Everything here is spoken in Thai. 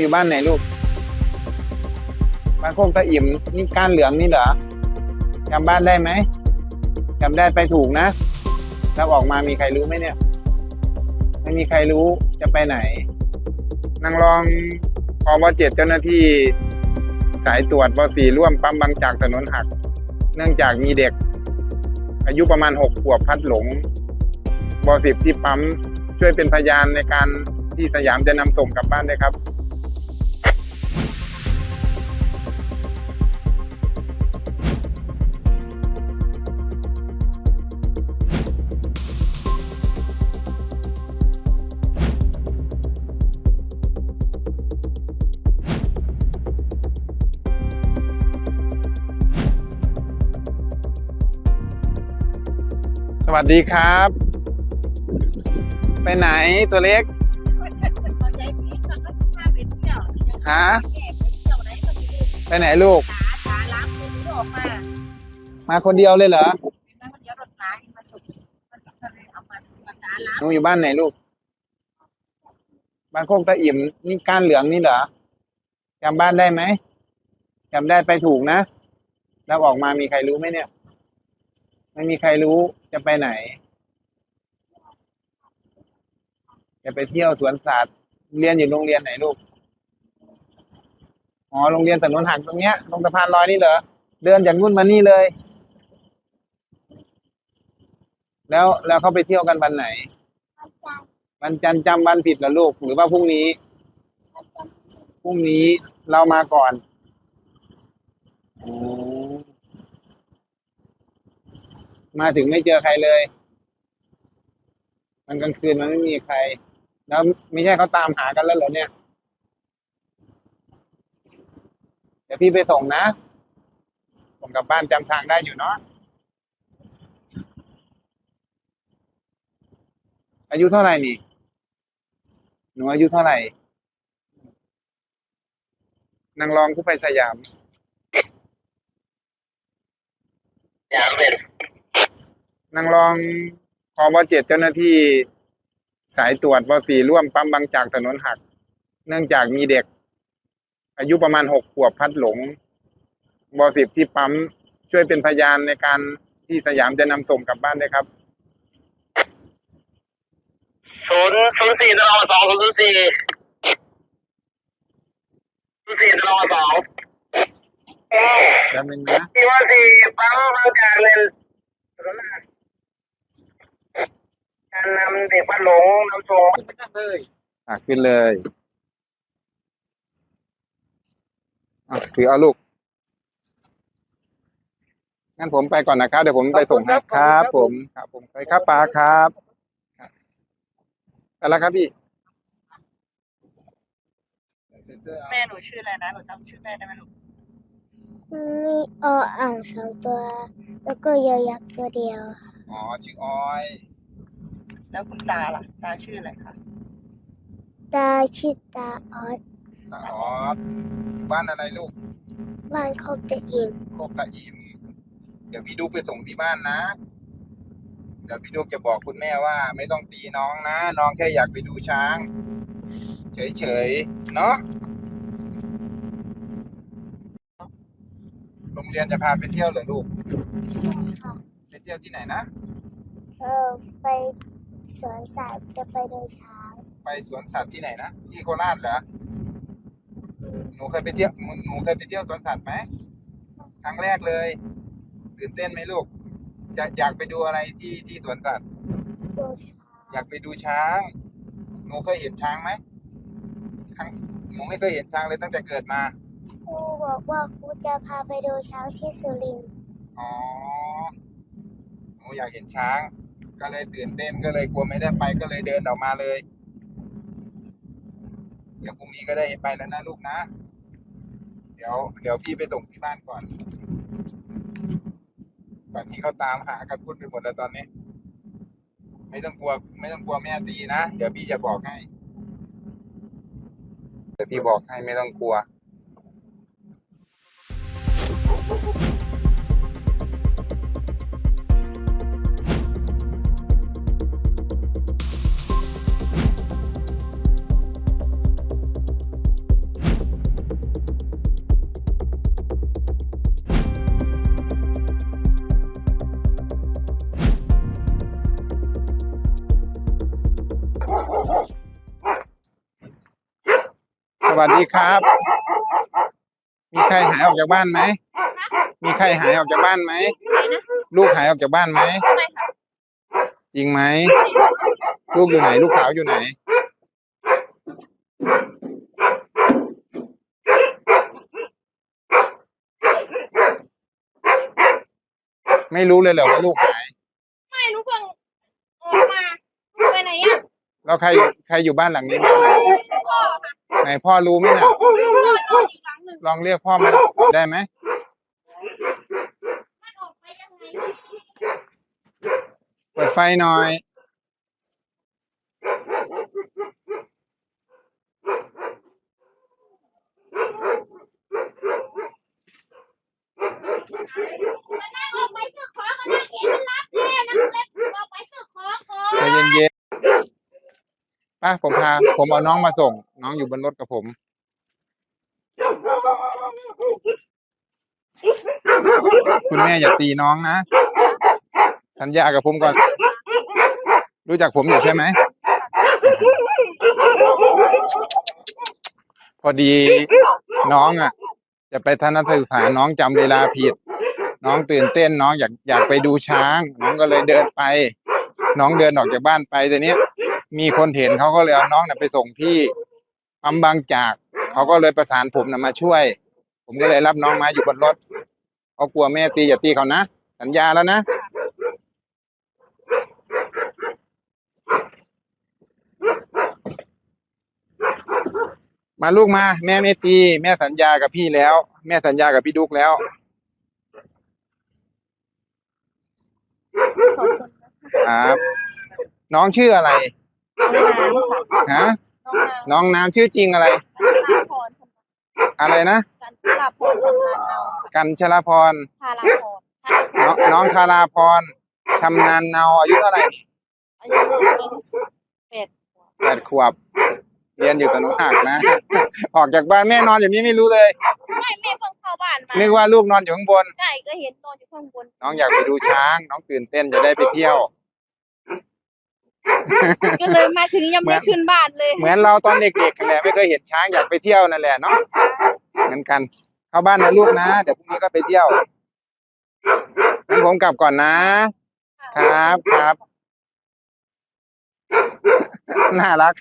อยู่บ้านไหนลูก บ้านโคกตะอิ่มนี่ก้านเหลืองนี่เหรอจำบ้านได้ไหมจำได้ไปถูกนะแล้วออกมามีใครรู้ไหมเนี่ย ไม่มีใครรู้จะไปไหน นางรองพอบเจ็ดเจ้าหน้าที่ สายตรวจบสี่ร่วมปั๊มบางจากถนนหัก เนื่องจากมีเด็ก อายุประมาณหกขวบพัดหลงบสิบที่ปั๊มช่วยเป็นพยานในการที่สยามจะนำส่งกลับบ้านได้ครับ สวัสดีครับ ไปไหนตัวเล็กเขาใจพีชมันก็จะพาไปเที่ยวฮะแม่ไปเที่ยวไหนก็ไม่รู้ไปไหนลูกตาตาล้างเลยนี้ออกมามาคนเดียวเลยเหรอเป็นแม่คนเดียวรถน้าที่มาส่งมันก็เลยเอามาส่งตาล้างหนูอยู่บ้านไหนลูก บ้านโคกตะอิ่มนี่ก้านเหลืองนี่เหรอจำบ้านได้ไหมจำได้ไปถูกนะ แล้วออกมามีใครรู้ไหมเนี่ย ไม่มีใครรู้ จะไปไหน จะไปเที่ยวสวนสัตว์เรียนอยู่โรงเรียนไหนลูกอ๋อโรงเรียนถนนหักตรงเนี้ยตรงสะพานลอยนี่เหรอเดินจากนู่นมานี่เลย แล้วแล้วเขาไปเที่ยวกันวันไหนวันจันทร์จำวันผิดเหรอลูก หรือว่าพรุ่งนี้พรุ่งนี้เรามาก่อนอม มาถึงไม่เจอใครเลยมันกลางคืนมันไม่มีใคร แล้วไม่ใช่เขาตามหากันแล้วเหรอเนี่ย เดี๋ยวพี่ไปส่งนะ ผมกลับบ้านจำทางได้อยู่เนาะอายุเท่าไหร่นี่ หนูอายุเท่าไหร่ นางรองผู้ไปสยามนางรองพอบเจ็ดเจ้าหน้าที่สายตรวจบสี่ร่วมปั๊มบางจากถนนหัก เนื่องจากมีเด็ก อายุประมาณหกขวบพลัดหลงบสิบที่ปั๊มช่วยเป็นพยานในการที่สยามจะนำส่งกลับบ้านได้วยครับศูนย์ศูนย์สี่ตลอดสองศูนย์สี่ศูนย์สี่ตลอดสองแป๊บนึงนะที่ว่าสี่ปั๊มบางจากเลน การนำเด็กพัดหลงนำส่งอะขึ้นเลยอะถือเอาลูกงั้นผมไปก่อนนะครับ เดี๋ยวผมไปส่งให้ครับ ผมครับ ผมไปครับปาครับครับไปแล้วครับพี่แม่หนูชื่ออะไรนะหนูจำชื่อแม่ได้ไหมลูกมีออ่างสองตัว แล้วก็ยอยักษ์ตัวเดียว อ๋อชื่ออ้อย แล้วคุณตาล่ะ ตาชื่ออะไรคะตาชิตาออสตาออสอยู่บ้านอะไรลูก บ้านโคกตะอินโคกตะอิ่มเดี๋ยวพี่ดุกไปส่งที่บ้านนะ เดี๋ยวพี่ดุกจะบอกคุณแม่ว่า ไม่ต้องตีน้องนะ น้องแค่อยากไปดูช้าง เฉยๆ เนาะโรงเรียนจะพาไปเที่ยวเหรอลูก ใช่ค่ะ ไปเที่ยวที่ไหนนะ เออไป สวนสัตว์จะไปดูช้าง ไปสวนสัตว์ที่ไหนนะที่โคราชเหรอหนูเคยไปเที่ยวหนูเคยไปเที่ยวสวนสัตว์ไหมครั้งแรกเลยตื่นเต้นไหมลูกจะอยากไปดูอะไรที่ที่สวนสัตว์ดูช้างอยากไปดูช้าง หนูเคยเห็นช้างไหมครั้งหนูไม่เคยเห็นช้างเลยตั้งแต่เกิดมาครูบอกว่าครูจะพาไปดูช้างที่สุรินทร์อ๋อหนูอยากเห็นช้าง ก็เลยตื่นเต้นก็เลยกลัวไม่ได้ไปก็เลยเดินออกมาเลย เดี๋ยวพรุ่งนี้ก็ได้ไปแล้วนะลูกนะ เดี๋ยว เดี๋ยวพี่ไปส่งที่บ้านก่อนตอนนี้เขาตามหากันพูดไปหมดแล้วตอนนี้ ไม่ต้องกลัว ไม่ต้องกลัวแม่ตีนะเดี๋ยวพี่จะบอกให้เดี๋ยวพี่บอกให้ไม่ต้องกลัว วัสดีครับ มีใครหายออกจากบ้านไหม มีใครหายออกจากบ้านไหม ลูกหายออกจากบ้านไหมไม่ค่ะจริงไหม ลูกอยู่ไหน ลูกสาวอยู่ไหน ไม่รู้เลยเหรอว่าลูกหาย ไม่รู้เพิ่งออกมาไปไหนอะ แล้วใครใครอยู่บ้านหลังนี้บ้างพ่อค่ะ ไหนพ่อรู้ไหมน่ะพ่อนอนอีกหลังหนึ่งลองเรียกพ่อมาได้ไหมเปิดไฟหน่อยมันนั่งออกไปซื้อของก็นั่งเห็นมันรับแน่นั่งเล็บออกไปซื้อของก่อนใจเย็น ป้าผมพา ผมเอาน้องมาส่ง น้องอยู่บนรถกับผม คุณแม่อย่าตีน้องนะ สัญญากับผมก่อน รู้จักผมอยู่ใช่ไหม พอดีน้องอะ จะไปทัศนศึกษาน้องจำเวลาผิด น้องตื่นเต้นน้องอยากอยากไปดูช้าง น้องก็เลยเดินไป น้องเดินออกจากบ้านไปแต่เนี้ย มีคนเห็นเขาก็เลยเอาน้องน่ะไปส่งที่ปั๊มบางจากเขาก็เลยประสานผมนะมาช่วย ผมก็เลยรับน้องมาอยู่บนรถเขากลัวแม่ตีอย่าตีเขานะสัญญาแล้วนะมาลูกมา แม่ไม่ตี แม่สัญญากับพี่แล้ว แม่สัญญากับพี่ดุกแล้วขอบคุณครับ น้องชื่ออะไรน้ำค่ะ ฮะน้องน้น้องน้ำชื่อจริงอะไรำทาพรอะไรนะกันทาพรทำงานเอากันชลพรทาราพรน้องน้องธาราพรชำนาญเนาอายุเท่าไหร่อายุเป็นแปดแปดขวบ เรียนอยู่ตะนุหักนะ ออกจากบ้านแม่นอนอย่างนี้ไม่รู้เลยไม่แม่เพิ่งเข้าบ้านมานึกว่าลูกนอนอยู่ข้างบนใช่ก็เห็นนอนอยู่ข้างบน น้องอยากไปดูช้าง น้องตื่นเต้นจะได้ไปเที่ยว ก็เลยมาถึงยังไม่ขึ้นบ้านเลย เหมือนเราตอนเด็กๆกันแหละไม่เคยเห็นช้างอยากไปเที่ยวนั่นแหละเนาะเหมือนกัน เข้าบ้านนะลูกนะ เดี๋ยวพรุ่งนี้ก็ไปเที่ยวงั้นผมกลับก่อนนะ ครับครับน่ารัก